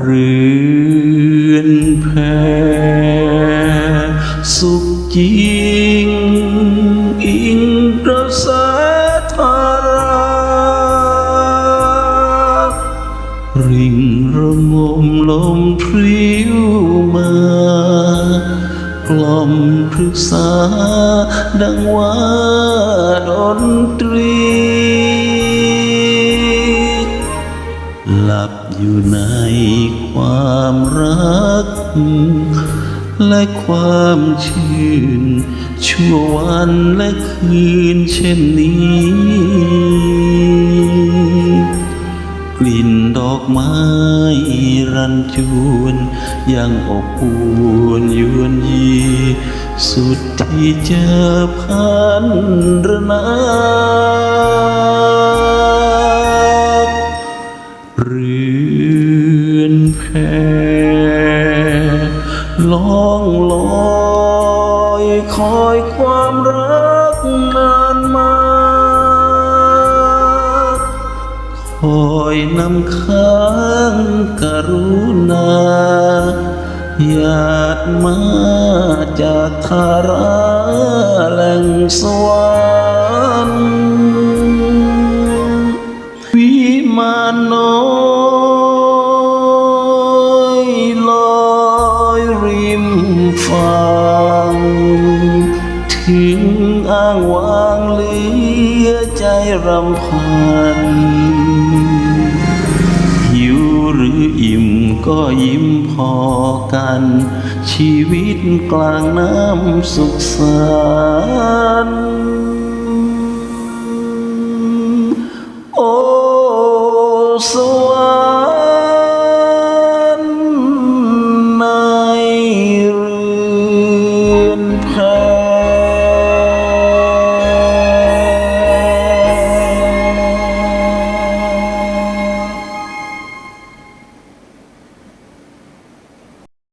เรือนแพสุขจริง อิงกระแสธาราริ่งระงมลมพริ้วมากล่อมพฤกษาดังว่าดนตรี ลับอยู่ในความรัก และความชื่น ชั่ววันและคืนเช่นนี้ กลิ่นดอกไม้รันจวนยังอบอุ่นยวนยี สุดที่จะพันรนา แพล่องลอยคอยความรักนานมา คอยนำค้างกรุณาหยาดมาจากทาราแหล่งสวรร ริมฝั่งถึงอ้างวางเหลือใจรำพันหิวหรืออิ่มก็ยิ้มพอกัน ชีวิตกลางน้ำสุขสันต์